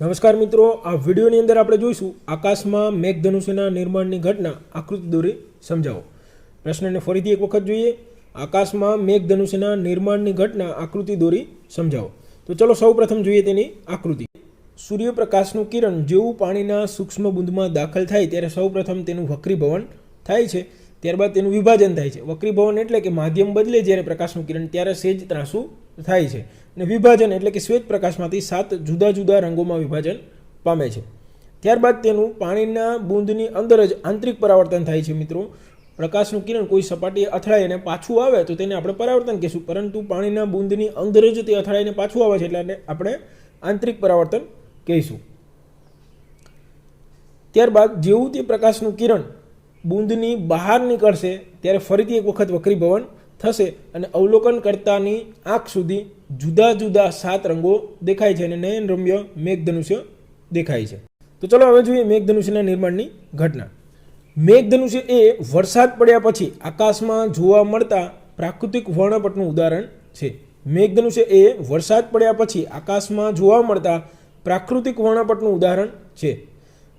નમસ્કાર મિત્રો, આ વિડીયોની અંદર આપણે જોઈશું આકાશમાં મેઘધનુષ્યના નિર્માણની ઘટના. આકૃતિ દોરી સમજાવો. પ્રશ્નને ફરીથી એક વખત જોઈએ. આકાશમાં મેઘધનુષ્યના નિર્માણની ઘટના આકૃતિ દોરી સમજાવો. તો ચલો સૌ પ્રથમ જોઈએ તેની આકૃતિ. સૂર્યપ્રકાશનું કિરણ જેવું પાણીના સૂક્ષ્મ બુંદમાં દાખલ થાય ત્યારે સૌ પ્રથમ તેનું વક્રીભવન થાય છે. ત્યારબાદ તેનું વિભાજન થાય છે. વક્રીભવન એટલે કે માધ્યમ બદલે જ્યારે પ્રકાશનું કિરણ, ત્યારે સેજ ત્રાસું થાય છે. અને વિભાજન એટલે કે શ્વેત પ્રકાશમાંથી સાત જુદા જુદા રંગોમાં વિભાજન પામે છે. ત્યારબાદ તેનું પાણીના બૂંદની અંદર જ આંતરિક પરાવર્તન થાય છે મિત્રો. પ્રકાશનું કિરણ કોઈ સપાટીએ અથડાઈને પાછું આવે તો તેને આપણે પરાવર્તન કહીશું. પરંતુ પાણીના બૂંદની અંદર જ તે અથડાઈને પાછું આવે છે એટલે આપણે આંતરિક પરાવર્તન કહીશું. ત્યારબાદ જેવું તે પ્રકાશનું કિરણ બૂંદની બહાર નીકળશે, ત્યારે ફરીથી એક વખત વક્રીભવન થશે અને અવલોકન કરતાની આંખ સુધી જુદા જુદા સાત રંગો દેખાય છે અને નયનરમ્ય મેઘધનુષ્ય દેખાય છે. તો ચલો હવે જોઈએ મેઘધનુષ્યના નિર્માણની ઘટના. મેઘધનુષ્ય એ વરસાદ પડ્યા પછી આકાશમાં જોવા મળતા પ્રાકૃતિક વર્ણપટનું ઉદાહરણ છે. મેઘધનુષ્ય એ વરસાદ પડ્યા પછી આકાશમાં જોવા મળતા પ્રાકૃતિક વર્ણપટનું ઉદાહરણ છે.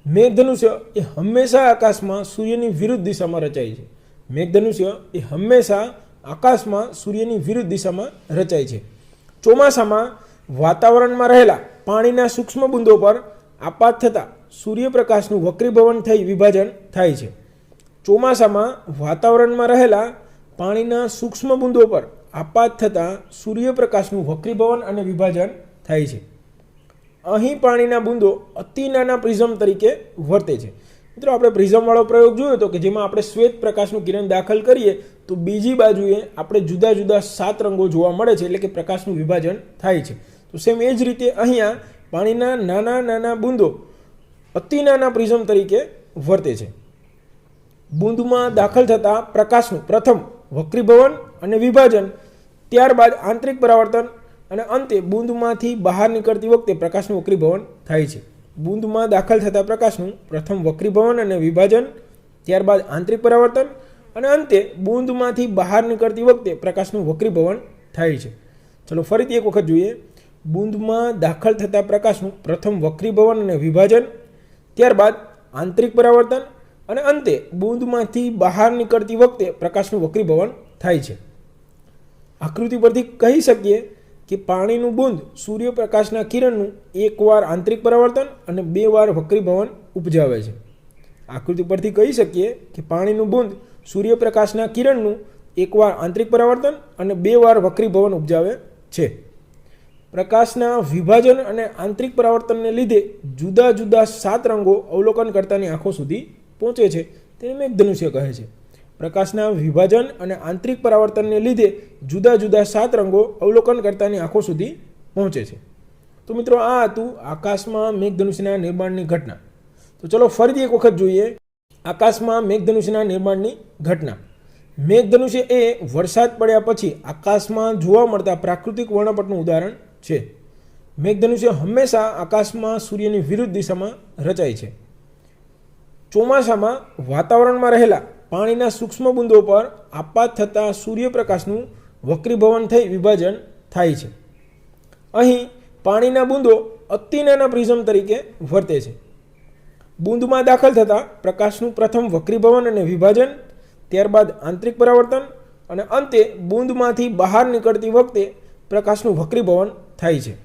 મેઘધનુષ્ય એ હંમેશા આકાશમાં સૂર્યની વિરુદ્ધ દિશામાં રચાય છે. મેઘધનુષ્ય એ હંમેશા આકાશમાં સૂર્યની વિરુદ્ધ દિશામાં રચાય છે. ચોમાસામાં વાતાવરણમાં રહેલા પાણીના સૂક્ષ્મ બુંદો પર આપાત થતાં સૂર્યપ્રકાશનું વક્રીભવન થઈ વિભાજન થાય છે. ચોમાસામાં વાતાવરણમાં રહેલા પાણીના સૂક્ષ્મ બુંદો પર આપાત થતાં સૂર્યપ્રકાશનું વક્રીભવન અને વિભાજન થાય છે. અહીં પાણીના બુંદો અતિ નાના પ્રિઝમ તરીકે વર્તે છે. મિત્રો, આપણે પ્રિઝમવાળો પ્રયોગ જોયો હતો કે જેમાં આપણે શ્વેત પ્રકાશનું કિરણ દાખલ કરીએ તો બીજી બાજુએ આપણે જુદા જુદા સાત રંગો જોવા મળે છે એટલે કે પ્રકાશનું વિભાજન થાય છે. તો સેમ એ જ રીતે અહીંયા પાણીના નાના નાના બુંદો અતિ નાના પ્રિઝમ તરીકે વર્તે છે. બૂંદમાં દાખલ થતા પ્રકાશનું પ્રથમ વક્રીભવન અને વિભાજન, ત્યારબાદ આંતરિક પરાવર્તન અને અંતે બૂંદમાંથી બહાર નીકળતી વખતે પ્રકાશનું વક્રીભવન થાય છે. બૂંદમાં દાખલ થતા પ્રકાશનું પ્રથમ વક્રીભવન અને વિભાજન, ત્યારબાદ આંતરિક પરાવર્તન અને અંતે બુંદમાંથી બહાર નીકળતી વખતે પ્રકાશનું વક્રીભવન થાય છે. ચલો ફરીથી એક વખત જોઈએ. બૂંદમાં દાખલ થતા પ્રકાશનું પ્રથમ વક્રીભવન અને વિભાજન, ત્યારબાદ આંતરિક પરાવર્તન અને અંતે બુંદમાંથી બહાર નીકળતી વખતે પ્રકાશનું વક્રીભવન થાય છે. આકૃતિ પરથી કહી શકીએ કે પાણીનું બુંદ સૂર્યપ્રકાશના કિરણનું એકવાર આંતરિક પરાવર્તન અને બે વાર વક્રીભવન ઉપજાવે છે. આકૃતિ પરથી કહી શકીએ કે પાણીનું બુંદ સૂર્યપ્રકાશના કિરણનું એકવાર આંતરિક પરાવર્તન અને બે વાર વક્રીભવન ઉપજાવે છે. પ્રકાશના વિભાજન અને આંતરિક પરાવર્તનને લીધે જુદા જુદા સાત રંગો અવલોકન કરતાની આંખો સુધી પહોંચે છે. તેને મેઘધનુષ્ય કહે છે. પ્રકાશના વિભાજન અને આંતરિક પરાવર્તનને લીધે જુદા જુદા સાત રંગો અવલોકન કરતાની આંખો સુધી પહોંચે છે. તો મિત્રો આ હતું આકાશમાં મેઘધનુષ્યના નિર્માણની ઘટના. તો ચલો ફરીથી એક વખત જોઈએ. આકાશમાં મેઘધનુષ્યના નિર્માણની ઘટના. મેઘધનુષ્ય એ વરસાદ પડ્યા પછી આકાશમાં જોવા મળતા પ્રાકૃતિક વર્ણપટનું ઉદાહરણ છે. મેઘધનુષ્ય હંમેશા આકાશમાં સૂર્યની વિરુદ્ધ દિશામાં રચાય છે. ચોમાસામાં વાતાવરણમાં રહેલા પાણીના સૂક્ષ્મ બુંદો પર આપાત થતાં સૂર્યપ્રકાશનું વક્રીભવન થઈ વિભાજન થાય છે. અહીં પાણીના બુંદો અતિ નાના પ્રિઝમ તરીકે વર્તે છે. બુંદમાં દાખલ થતાં પ્રકાશનું પ્રથમ વક્રીભવન અને વિભાજન, ત્યારબાદ આંતરિક પરાવર્તન અને અંતે બુંદમાંથી બહાર નીકળતી વખતે પ્રકાશનું વક્રીભવન થાય છે.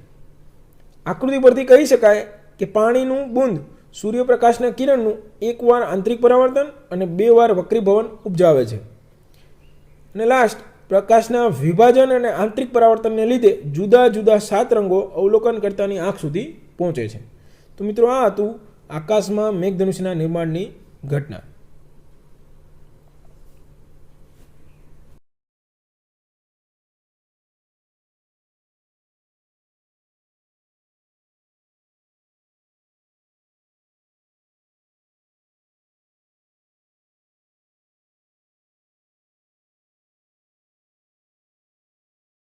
આકૃતિ પરથી કહી શકાય કે પાણીનું બુંદ સૂર્યપ્રકાશના કિરણનું એકવાર આંતરિક પરાવર્તન અને બે વાર વક્રીભવન ઉપજાવે છે. અને લાસ્ટ પ્રકાશના વિભાજન અને આંતરિક પરાવર્તનને લીધે જુદા જુદા સાત રંગો અવલોકન કરતાની આંખ સુધી પહોંચે છે. તો મિત્રો, આ હતું આકાશમાં મેઘધનુષના નિર્માણની ઘટના.